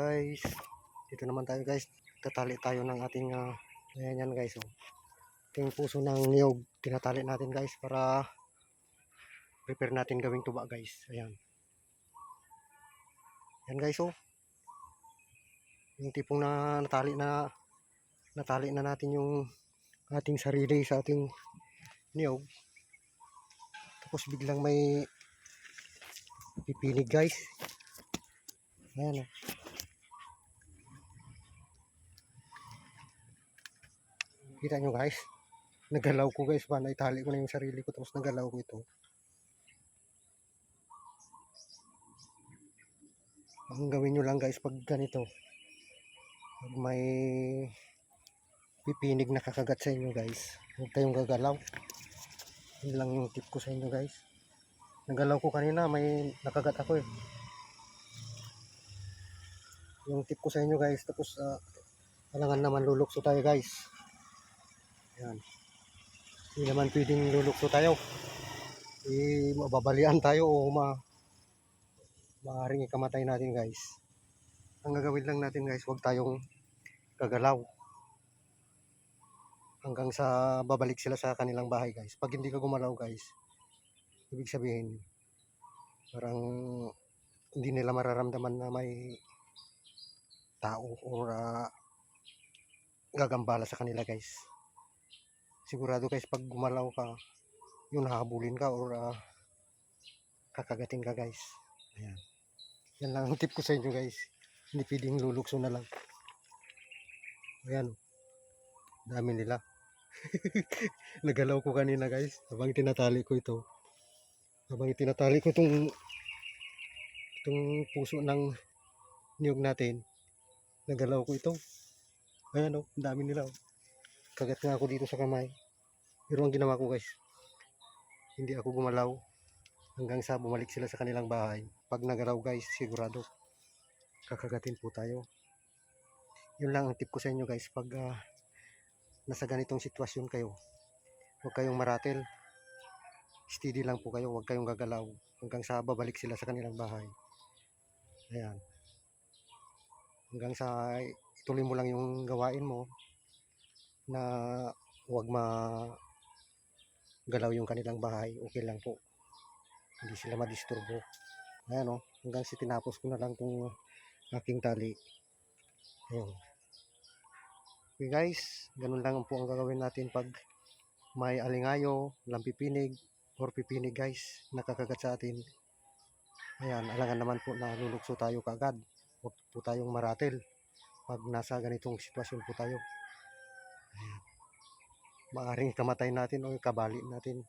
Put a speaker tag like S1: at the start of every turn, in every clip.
S1: guys. Dito naman tayo guys. Tatali tayo ng ating uh, ayan yan guys. Oh. Ating puso ng niyog. Tinatali natin guys para prepare natin gawing tuba guys. Ayan. Yan guys oh. Yung tipong na natali na natali na natin yung ating sarili sa ating niyog. Tapos biglang may pipinig guys. Ayan oh. Kita nyo guys. Nagalaw ko guys ba. Naitali ko na yung sarili ko tapos nagalaw ko ito. Ang gawin nyo lang guys pag ganito. Pag may pipinig na kakagat sa inyo guys. Huwag kayong gagalaw. Yun lang yung tip ko sa inyo guys. Nagalaw ko kanina may nakagat ako eh. Yung tip ko sa inyo guys. Tapos uh, kailangan naman lulukso tayo guys. Yan. Hindi naman pwedeng lulukso tayo. Eh, mababalian tayo o ma maaaring ikamatay natin guys. Ang gagawin lang natin guys, huwag tayong gagalaw. Hanggang sa babalik sila sa kanilang bahay guys. Pag hindi ka gumalaw guys, ibig sabihin, parang hindi nila mararamdaman na may tao or uh, gagambala sa kanila guys. Sigurado guys, pag gumalaw ka, yun hahabulin ka or uh, kakagatin ka guys. Ayan. Yan lang ang tip ko sa inyo guys. Hindi pwedeng lulukso na lang. Ayan. oh. Dami nila. Nagalaw ko kanina guys. Habang tinatali ko ito. Habang tinatali ko itong itong puso ng niyog natin. Nagalaw ko ito. Ayan o. Ang dami nila oh. Kagat nga ako dito sa kamay. Pero ang ginawa ko guys. Hindi ako gumalaw hanggang sa bumalik sila sa kanilang bahay. Pag nagalaw guys, sigurado kakagatin po tayo. Yun lang ang tip ko sa inyo guys pag ah, nasa ganitong sitwasyon kayo. Huwag kayong maratel. Steady lang po kayo, huwag kayong gagalaw hanggang sa babalik sila sa kanilang bahay. Ayan. Hanggang sa ituloy mo lang yung gawain mo na huwag ma galaw yung kanilang bahay. Okay lang po. Hindi sila madisturbo. Ayan o hanggang si tinapos ko na lang itong aking tali. Ayun okay guys. Ganun lang po ang gagawin natin pag may alingayo lampipinig or pipinig guys nakakagat sa atin. Ayan alangan naman po na lulukso tayo kaagad huwag po tayong maratel pag nasa ganitong sitwasyon po tayo. ayan maaring kamatay natin o kabali natin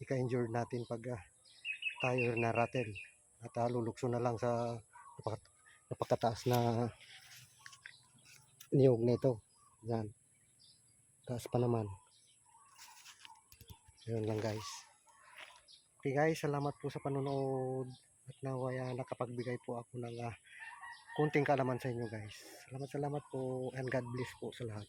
S1: ika-injured natin pag ah, tayo na rattle at uh, lulukso na lang sa napakat napakataas na niyog nito yan. Taas pa naman. Yun lang guys. Okay guys. Salamat po sa panonood. At nawaya nakapagbigay po ako ng uh, kunting kaalaman sa inyo guys. Salamat salamat po and God bless po sa lahat